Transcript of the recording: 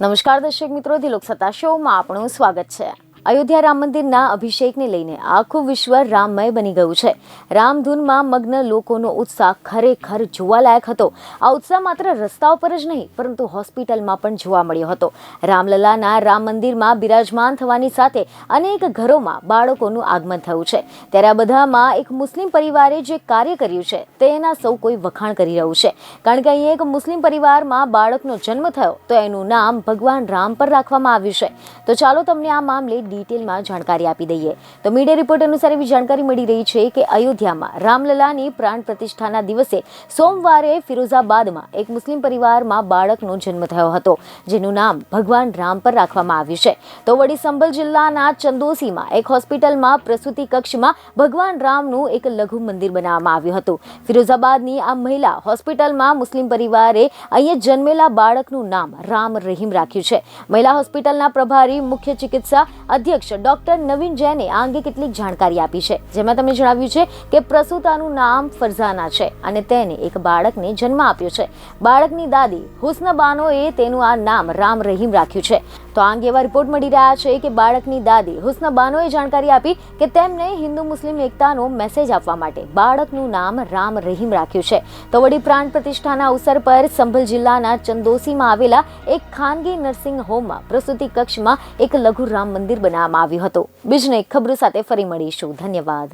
નમસ્કાર દર્શક મિત્રો દિલોક સત્તા શોમાં આપણું સ્વાગત છે. અયોધ્યા રામ મંદિરના અભિષેકને લઈને આખું વિશ્વ રામમય બની ગયું છે. રામધૂનમાં મગ્ન લોકોનો ઉત્સાહ ખરેખર જોવાલાયક હતો. આ ઉત્સાહ માત્ર રસ્તાઓ પર જ નહીં, પરંતુ હોસ્પિટલમાં પણ જોવા મળ્યો હતો. રામલલાના રામ મંદિરમાં બિરાજમાન થવાની સાથે અનેક ઘરોમાં બાળકોનું આગમન થયું છે. ત્યારે આ બધામાં એક મુસ્લિમ પરિવારે જે કાર્ય કર્યું છે, તેના સૌ કોઈ વખાણ કરી રહ્યું છે. કારણ કે અહીં એક મુસ્લિમ પરિવારમાં બાળકનો જન્મ થયો, તો એનું નામ ભગવાન રામ પર રાખવામાં આવ્યું છે. તો ચાલો તમને આ મામલે ડિટેલમાં જાણકારી આપી દઈએ. તો મીડિયા રિપોર્ટ અનુસાર એવી જાણકારી મળી રહી છે કે અયોધ્યામાં રામલલાની પ્રાણ પ્રતિષ્ઠાના દિવસે સોમવારે ફિરોઝાબાદમાં એક મુસ્લિમ પરિવારમાં બાળકનો જન્મ થયો હતો, જેનું નામ ભગવાન રામ પર રાખવામાં આવ્યું છે. તો વળી સંભલ જિલ્લાના ચંદોસીમાં એક હોસ્પિટલમાં પ્રસૂતિ કક્ષમાં ભગવાન રામનું એક લઘુ મંદિર બનાવવામાં આવ્યું હતું. ફિરોઝાબાદની આ મહિલા હોસ્પિટલમાં મુસ્લિમ પરિવારે અહીંયા જન્મેલા બાળકનું નામ રામ રહીમ રાખ્યું છે. મહિલા હોસ્પિટલના પ્રભારી મુખ્ય ચિકિત્સા અધ્યક્ષ ડોક્ટર નવીન જૈને આ અંગે કેટલીક જાણકારી આપી છે, જેમાં તેમણે જણાવ્યું છે કે પ્રસૂતાનું નામ ફરઝાના છે અને તેને એક બાળકને જન્મ આપ્યો છે. બાળકની દાદી હુસ્નબાનોએ તેનું આ નામ રામ રહીમ રાખ્યું છે. તો આ અંગે એવા રિપોર્ટ મળી રહ્યા છે કે બાળકની દાદી હુસ્નબાનોએ જાણકારી આપી કે તેમને હિન્દુ મુસ્લિમ એકતાનો મેસેજ આપવા માટે બાળકનું નામ રામ રહીમ રાખ્યું છે. તો વળી પ્રાણ પ્રતિષ્ઠાના અવસર પર સંભલ જિલ્લાના ચંદોસીમાં આવેલા એક ખાનગી નર્સિંગ હોમમાં પ્રસૂતિ કક્ષમાં એક લઘુ રામ મંદિર બનાવવામાં આવ્યું હતું. બીજને ખબરો સાથે ફરી મળીશું. ધન્યવાદ.